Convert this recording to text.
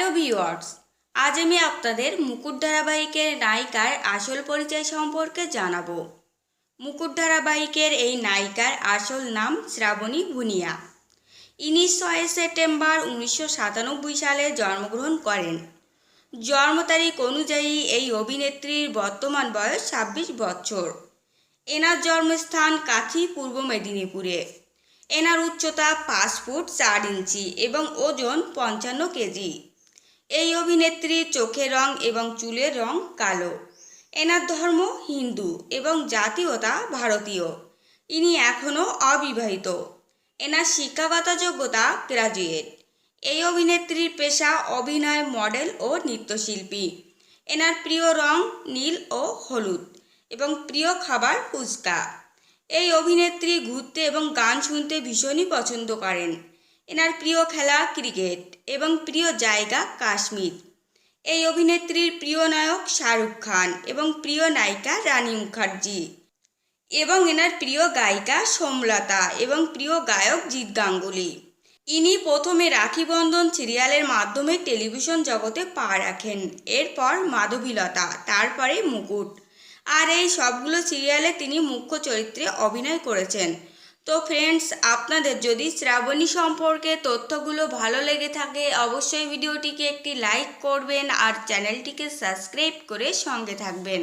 Hello viewers আজ আমি আপনাদের মুকুট ধারাবাহিকের নায়িকার আসল পরিচয় সম্পর্কে জানাব। মুকুট ধারাবাহিকের এই নায়িকার আসল নাম শ্রাবণী ভুনিয়া। ইনি ছয় সেপ্টেম্বর উনিশশো সাতানব্বই সালে জন্মগ্রহণ করেন। জন্ম তারিখ অনুযায়ী এই অভিনেত্রীর বর্তমান বয়স ছাব্বিশ বছর। এনার জন্মস্থান কাথি, পূর্ব মেদিনীপুরে। এনার উচ্চতা পাঁচ ফুট চার ইঞ্চি এবং ওজন পঞ্চান্ন কেজি। এই অভিনেত্রীর চোখের রং এবং চুলের রং কালো। এনার ধর্ম হিন্দু এবং জাতীয়তা ভারতীয়। ইনি এখনও অবিবাহিত। এনার শিক্ষাগত যোগ্যতা গ্রাজুয়েট। এই অভিনেত্রীর পেশা অভিনয়, মডেল ও নৃত্যশিল্পী। এনার প্রিয় রং নীল ও হলুদ এবং প্রিয় খাবার ফুচকা। এই অভিনেত্রী ঘুরতে এবং গান শুনতে ভীষণই পছন্দ করেন। এনার প্রিয় খেলা ক্রিকেট এবং প্রিয় জায়গা কাশ্মীর। এই অভিনেত্রীর প্রিয় নায়ক শাহরুখ খান এবং প্রিয় নায়িকা রানী মুখার্জি এবং এনার প্রিয় গায়িকা সোমলতা এবং প্রিয় গায়ক জিৎ গাঙ্গুলি। ইনি প্রথমে রাখি বন্ধন সিরিয়ালের মাধ্যমে টেলিভিশন জগতে পা রাখেন, এরপর মাধবীলতা, তারপরে মুকুট। আর এই সবগুলো সিরিয়ালে তিনি মুখ্য চরিত্রে অভিনয় করেছেন। তো ফ্রেন্ডস আপনাদের যদি শ্রাবণী সম্পর্কে তথ্যগুলো ভালো লেগে থাকে, অবশ্যই ভিডিওটিকে একটি লাইক করবেন আর চ্যানেলটিকে সাবস্ক্রাইব করে সঙ্গে থাকবেন।